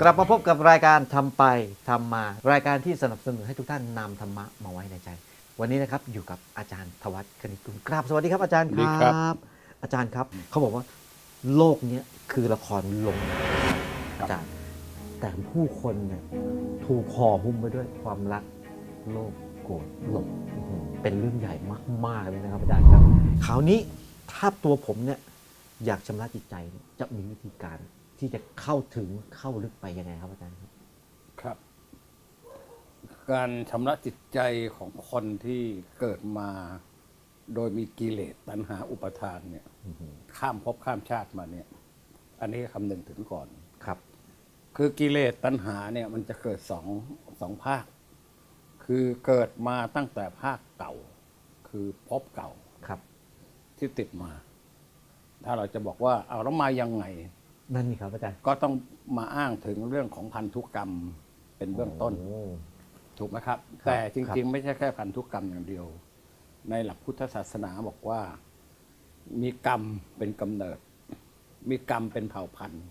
กลับมาพบกับรายการทำไปทำมา รายการที่สนับสนุนให้ทุกท่านนำธรรมะมาไว้ในใจ วันนี้นะครับอยู่กับอาจารย์ทวัฒน์คณิตกุลกราบสวัสดีครับอาจารย์สวัสดีครับอาจารย์ครับเขาบอกว่าโลกเนี้ยคือละครลงอาจารย์แต่ผู้คนเนี่ยถูกห่อหุ้มไปด้วยความรักโลภโกรธหลงอื้อหือเป็นเรื่องใหญ่มากๆเลยนะครับอาจารย์ครับคราวนี้ถ้าตัวผมเนี่ยอยากชำระจิตใจเนี่ยจะมีวิธีการ ที่จะเข้าถึงเข้าลึกไปยังไงครับอาจารย์ครับ ครับ การชำระจิตใจของคนที่เกิดมาโดยมีกิเลสตัณหาอุปทานเนี่ย ข้ามภพข้ามชาติมาเนี่ย อันนี้คำหนึ่งถึงก่อนครับ คือกิเลสตัณหาเนี่ย มันจะเกิดสองสองภาค คือเกิดมาตั้งแต่ภาคเก่า คือภพเก่าครับ ที่ติดมา ถ้าเราจะบอกว่าเอาแล้วมายังไง นั่นนี่ครับอาจารย์ก็ต้องมาอ้างถึงเรื่องของพันธุกรรมเป็นเบื้องต้นโอ้ถูกไหมครับ ครับแต่จครัริงบๆไม่ใช่แค่พันธุกรรมอย่างเดียว ในหลักพุทธศาสนาบอกว่า มีกรรมเป็นกำเนิด มีกรรมเป็นเผ่าพันธุ์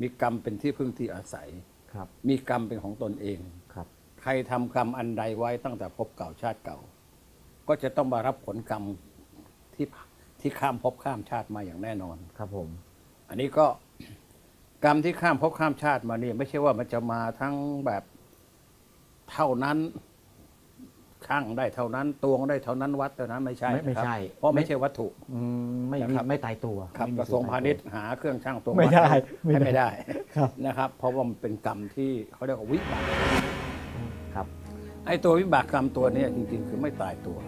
มีกรรมเป็นที่พึ่งที่อาศัย ครับมีกรรมเป็นของตนเอง ครับ ใครทำกรรมอันใดไว้ตั้งแต่ภพเก่าชาติเก่า ก็จะต้องมารับผลกรรมที่ที่ข้ามภพข้ามชาติมาอย่างแน่นอน ครับผม อันนี้ก็กรรมที่ข้ามภพข้ามชาติมาเนี่ยไม่ใช่ว่ามันจะมาทั้งแบบเท่านั้นช่างได้เท่านั้นตวงได้เท่านั้นวัดเท่านั้นไม่ใช่ไม่ไม่นะครับใช่ เพราะไม่ใช่วัตถุอืมไม่นะมีครับไม่ตายตัวครับไม่มีกระทรวงตยพาณิชย์หาเครื่องช่างตวงไม่ได้วัไม่ได้ไม่ได้ครับนะครับ เพราะว่ามันเป็นกรรมที่เขาเรียกว่าวิบากครับไอ้ตัววิบากกรรมตัวเนี้จริง ๆ คือไม่ตายตัว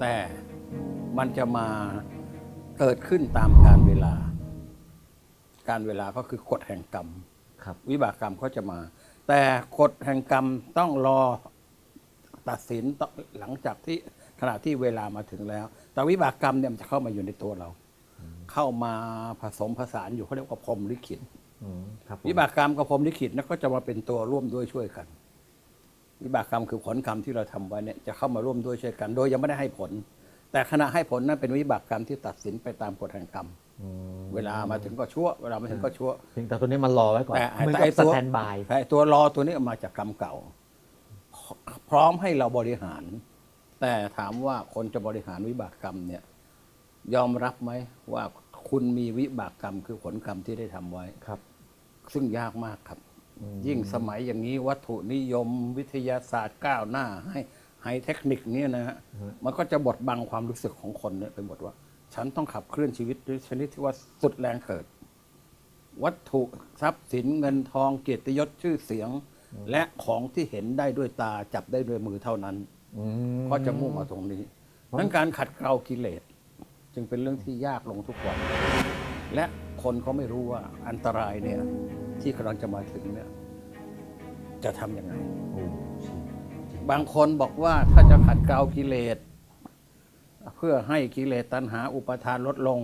แต่มันจะมาเกิดขึ้นตามการเวลา การเวลาก็คือกฎแห่งกรรม ครับ วิบากกรรมก็จะมา แต่กฎแห่งกรรมต้องรอตัดสินต้องหลังจากที่ขณะที่เวลามาถึงแล้ว แต่วิบากกรรมเนี่ยมันจะเข้ามาอยู่ในตัวเรา เข้ามาผสมผสานอยู่เขาเรียกว่าพรหมลิขิต อืมครับผมวิบากกรรมกับพรหมลิขิตนะก็จะมาเป็นตัวร่วมด้วยช่วยกัน วิบากกรรมคือผลกรรมที่เราทำไว้เนี่ยจะเข้ามาร่วมด้วยช่วยกัน โดยยังไม่ได้ให้ผล แต่ขณะให้ผลนั้นเป็นวิบากกรรมที่ตัดสินไปตามกฎแห่งกรรมอืม เวลามาถึงก็ชั่ว เวลามาถึงก็ชั่ว เพียงแต่ตัวนี้มันรอไว้ก่อนแต่เหมือนแต่กับไอ้สตัว แตนบาย แต่ตัวรอตัวนี้มาจากกรรมเก่า พร้อมให้เราบริหาร แต่ถามว่าคนจะบริหารวิบากกรรมเนี่ย ยอมรับไหมว่าคุณมีวิบากกรรมคือผลกรรมที่ได้ทำไว้ ครับ ซึ่งยากมากครับ อืม ยิ่งสมัยอย่างนี้วัตถุนิยมวิทยาศาสตร์ก้าวหน้า ให้ไฮเทคนิคเนี่ยนะฮะมันก็จะบดบังความรู้สึกของคนเนี่ยไปหมดว่า ฉันต้องขับเคลื่อนชีวิตด้วยชนิดที่ว่าสุดแรงเกิด วัตถุทรัพย์สินเงินทองเกียรติยศชื่อเสียง และของที่เห็นได้ด้วยตาจับได้ด้วยมือเท่านั้นอืมก็จะมุ่งมาตรงนี้นั้นการขัดเกลากิเลส จึงเป็นเรื่องที่ยากลงทุกวัน และคนเขาไม่รู้ว่าอันตรายเนี่ย ที่กำลังจะมาถึงเนี่ย จะทำยังไงโอ้จริงบางคนบอกว่าถ้าจะขัดเกลากิเลส เพื่อให้กิเลสตัณหาอุปทานลดลง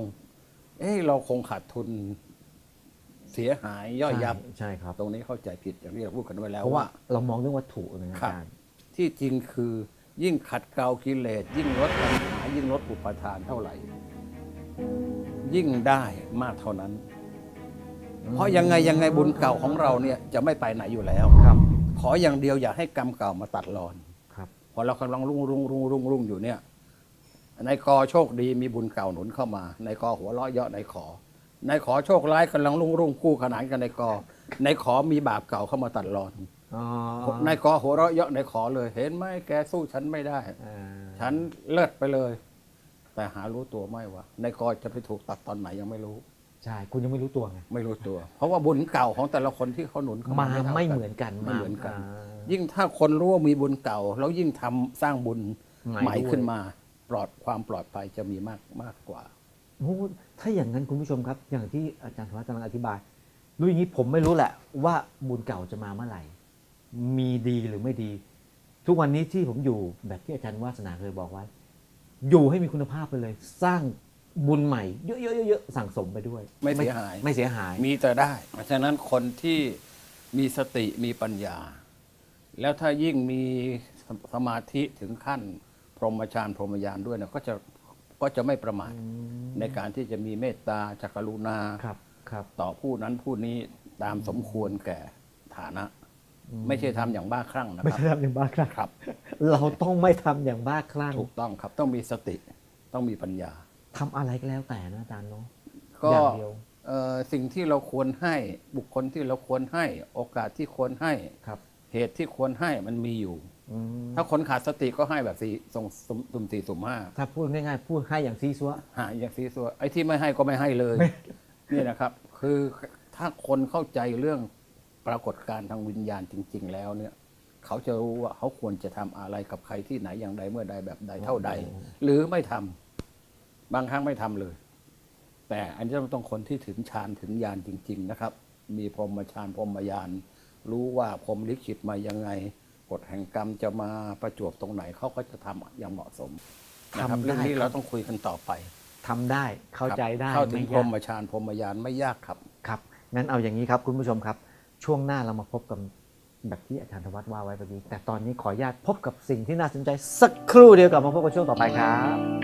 เอ้เราคงขาดทุนเสียหายย่อยยับ ใช่ใช่ครับ ตรงนี้เข้าใจผิดอย่างที่เราพูดกันไว้แล้วเพราะว่าว่าเรามองเรื่องวัตถุนะอาครับจารย์ที่จริงคือยิ่งขัดเกลากิเลสยิ่งลดปัญหายิ่งลดอุปทานเท่าไหร่ ยิ่งได้มากเท่านั้น เพราะยังไงยังไงบุญเก่าของเราเนี่ยจะไม่ไปไหนอยู่แล้วครับ ขออย่างเดียวอย่าให้กรรมเก่ามาตัดรอนครับพอเรากำลังรุ่งรุ่งรุ่งรุ่งรุ่งอยู่เนี่ย ในกอโชคดีมีบุญเก่าหนุนเข้ามาในกอหัวเราะเยาะในขอในขอโชคร้ายกำลังรุ่งรุ่งคู่ขนานกันในกอในขอมีบาปเก่าเข้ามาตัดรอนอ๋อในกอหัวเราะเยาะในขอเลย เห็นไหมแกสู้ฉันไม่ได้อ่าฉันเลิศไปเลย แต่หารู้ตัวไหมว่าในกอจะไปถูกตัดตอนไหนยังไม่รู้ใช่คุณยังไม่รู้ตัวไงไม่รู้ตัว เพราะว่าบุญเก่าของแต่ละคนที่เขาหนุนเข้ามามาท่าไม่เหมือนกันไม่เหมือนกันอ่ายิ่งถ้าคนรู้ว่ามีบุญเก่า แล้วยิ่งทำสร้างบุญใหม่ใหม่ด้วยขึ้นมา ปลอดความปลอดภัยจะมีมากมากกว่าโอ้ถ้าอย่างนั้นคุณผู้ชมครับ อย่างที่อาจารย์ธวัฒน์กำลังอธิบายรู้อย่างนี้ผมไม่รู้แหละ ว่าบุญเก่าจะมาเมื่อไหร่ มีดีหรือไม่ดี ทุกวันนี้ที่ผมอยู่แบบที่อาจารย์วาสนาเคยบอกไว้ อยู่ให้มีคุณภาพไปเลย สร้างบุญใหม่เยอะๆๆๆสั่งสมไปด้วย ไม่เสียหาย ไม่เสียหายมีแต่ได้ เพราะฉะนั้นคนที่มีสติมีปัญญา แล้วถ้ายิ่งมีสมาธิถึงขั้น พรหมฌานพรหมญาณด้วยนะก็จะก็จะไม่ประมาทในการที่จะมีเมตตาจักรุณาครับครับ ต่อผู้นั้นผู้นี้ตามสมควรแก่ฐานะ ไม่ใช่ทำอย่างบ้าคลั่งนะไม่ครับใช่ทำอย่างบ้าคลั่งครับ เราต้องไม่ทำอย่างบ้าคลั่งถูกต้องครับ ต้องมีสติต้องมีปัญญาทำอะไรก็แล้วแต่นะอาจารย์เนาะก็อย่างเดียวเอ่อสิ่งที่เราควรให้บุคคลที่เราควรให้ โอกาสที่ควรให้ครับ เหตุที่ควรให้มันมีอยู่อืม ถ้าคนขาดสติก็ให้แบบสี่ส่งสุ่มสุ่มสี่สุ่มห้าถ้าพูดง่ายๆพูดให้อย่างซีซัวหาอย่างซีซัวไอ้ที่ไม่ให้ก็ไม่ให้เลยนี่นะครับ คือถ้าคนเข้าใจเรื่องปรากฏการณ์ทางวิญญาณจริง ๆ แล้วเนี่ย เขาจะรู้ว่าเขาควรจะทำอะไรกับใครที่ไหนอย่างใดเมื่อใดแบบใดเท่าใด หรือไม่ทำบางครั้งไม่ทำเลย แต่อันนี้ต้องคนที่ถึงฌานถึงญาณจริง ๆ นะครับ มีพรหมฌานพรหมญาณรู้ว่าพรหมลิขิตมายังไง กฎแห่งกรรมจะมาประจวบตรงไหนเขาก็จะทำอย่างเหมาะสมนะครับทำได้ เรื่องนี้ครัเราบต้องคุยกันต่อไปทำได้เข้าใจได้เข้าถึงไม่พรยาก หมฌานพรหมญาณไม่ยากครับ ครับ งั้นเอาอย่างนี้ครับคุณผู้ชมครับ ช่วงหน้าเรามาพบกับแบบที่อาจารย์ธวัฒน์ว่าไว้เมื่อกี้แต่ตอนนี้ขออนุญาตพบกับสิ่งที่น่าสนใจสักครู่เดียวกลับมาพบกันช่วงต่อไปครับ